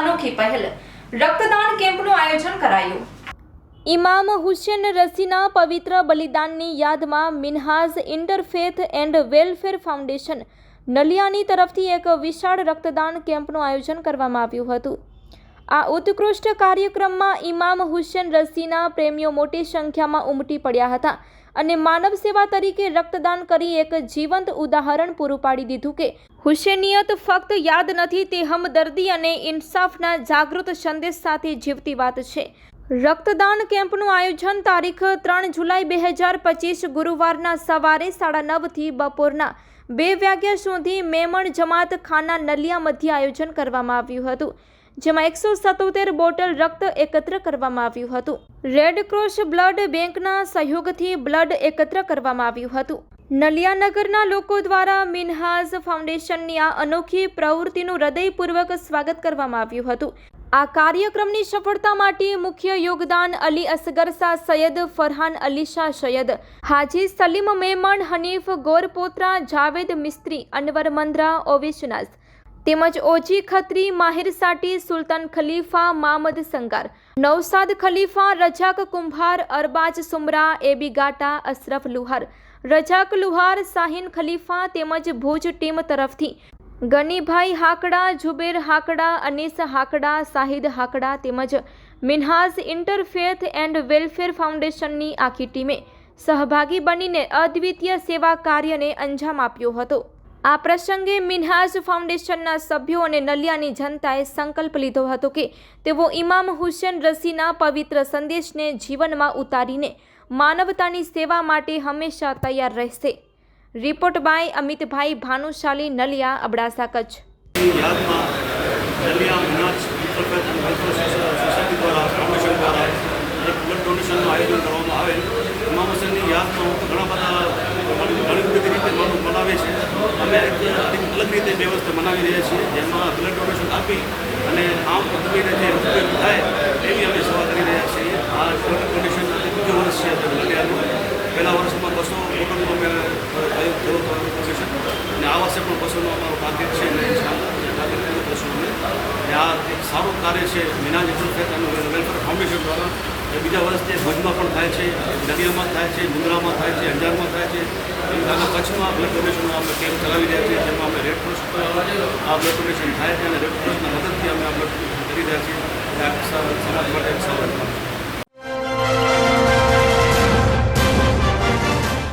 અનોખી પહેલ. રક્તદાન કેમ્પનું આયોજન કરાયું. ઇમામ હુસેન રસીના પવિત્ર બલિદાનની યાદમાં Minhaz interfaith and welfare foundation નલિયાની તરફથી એક વિશાળ રક્તદાન કેમ્પનું આયોજન કરવામાં આવ્યું હતું. આ ઉત્કૃષ્ટ કાર્યક્રમમાં ઇમામ હુસેન રસીના પ્રેમીઓ મોટી સંખ્યામાં ઉમટી પડ્યા હતા અને માનવ સેવા તરીકે રક્તદાન કરી એક જીવંત ઉદાહરણ પૂરું પાડી દીધું કે હુસેનિયત ફક્ત યાદ નથી, તે હમદર્દી અને ઇન્સાફના જાગૃત સંદેશ સાથે જીવતી વાત છે. રક્તદાન કેમ્પનું આયોજન તારીખ ત્રણ જુલાઈ બે હજાર પચીસ ગુરુવારના સવારે સાડા નવથી બપોરના બે વાગ્યા સુધી મેમણ જમાત ખાના નલિયા મધ્ય આયોજન કરવામાં આવ્યું હતું. જેમાં એકસો સત્તોતેર બોટલ રક્ત એકત્ર કરવામાં આવ્યું હતું. રેડ ક્રોસ બ્લડ બેંકના સહયોગથી બ્લડ એકત્ર કરવામાં આવ્યું હતું. નલિયાનગરના લોકો દ્વારા મિનહાઝ ફાઉન્ડેશનની આ અનોખી પ્રવૃત્તિનું હૃદયપૂર્વક સ્વાગત કરવામાં આવ્યું હતું. આ કાર્યક્રમની સફળતા માટે મુખ્ય યોગદાન અલી અસગર શાહ સૈયદ, ફરહાન અલી શાહ સૈયદ, હાજી સલીમ મેમણ, હનીફ ગોરપોત્રા, જાવેદ મિસ્ત્રી, અનવર મંદ્રા ઓવેશનાઝ તેમજ ઓજી ખત્રી, માહિર સાટી, સુલતાન ખલીફા, મામદ સંગાર નવસાદ ખલીફા, રજાક કુંભાર, અરબાજ સુમરા, એબી ગાટા, અશરફ લુહાર, રજાક લુહાર, શાહીન ખલીફા તેમજ ભુજ ટીમ તરફથી ગનીભાઈ હાકડા જુબેર હાકડા, અનીસ હાકડા શાહિદ હાકડા તેમજ મિનહાઝ ઇન્ટરફેથ એન્ડ વેલફેર ફાઉન્ડેશનની આખી ટીમે સહભાગી બનીને અદ્વિતીય સેવા કાર્યને અંજામ આપ્યો હતો. આ પ્રસંગે મિનહાજ ફાઉન્ડેશનના સભ્યો અને નલિયાની જનતાએ સંકલ્પ લીધો હતો કે તેઓ ઇમામ હુસેન રસીના પવિત્ર સંદેશને જીવનમાં ઉતારીને માનવતાની સેવા માટે હંમેશા તૈયાર રહેશે. રિપોર્ટ બાય અમિતભાઈ ભાનુશાલી, નલિયા, અબડાસા કચ્છની યાદમાં Naliya Minaj interfaith and welfare society દ્વારા ફાઉન્ડેશન દ્વારા એક બ્લડ ડોનેશનનું આયોજન કરવામાં આવેલ ઇમામ હુસેનની યાદમાં ઘણા બધા ઘણી ઘણી બધી રીતે માણસો મનાવે છે અમે એક એક અલગ વસ્તુ મનાવી રહ્યા છીએ, જેમાં બ્લડ ડોનેશન આપી અને આમ પદ્ધતિને જે ઉપયોગ થાય એવી અમે સેવા કરી રહ્યા છીએ. આ બ્લડ ડોનેશન બીજું વર્ષ છે નલિયાનું પહેલાં વર્ષમાં બસો બોટલનું અમે થયું થોડું ડોનેશન અને આ વર્ષે પણ બસોનો અમારો ટાર્ગેટ છે, અને ટાર્ગેટ કરશું અમે. આ એક સારું કાર્ય છે, મિનાજ જેટલું અને વેલફેર ફાઉન્ડેશન દ્વારા. એ બીજા વર્ષે ભુજમાં પણ થાય છે નદિયામાં થાય છે, મુંદ્રામાં થાય છે, અંજારમાં થાય છે. રીતના કચ્છમાં બ્લડ ડોનેશનનો અમે કેમ્પ ચલાવી રહ્યા છીએ, જેમાં અમે રેડ ક્રોસ આ બ્લડ ડોનેશન છે અને રેડક્રોસના મદદથી અમે આ બ્લડ કરી રહ્યા છીએ. સમાજ માટે છે.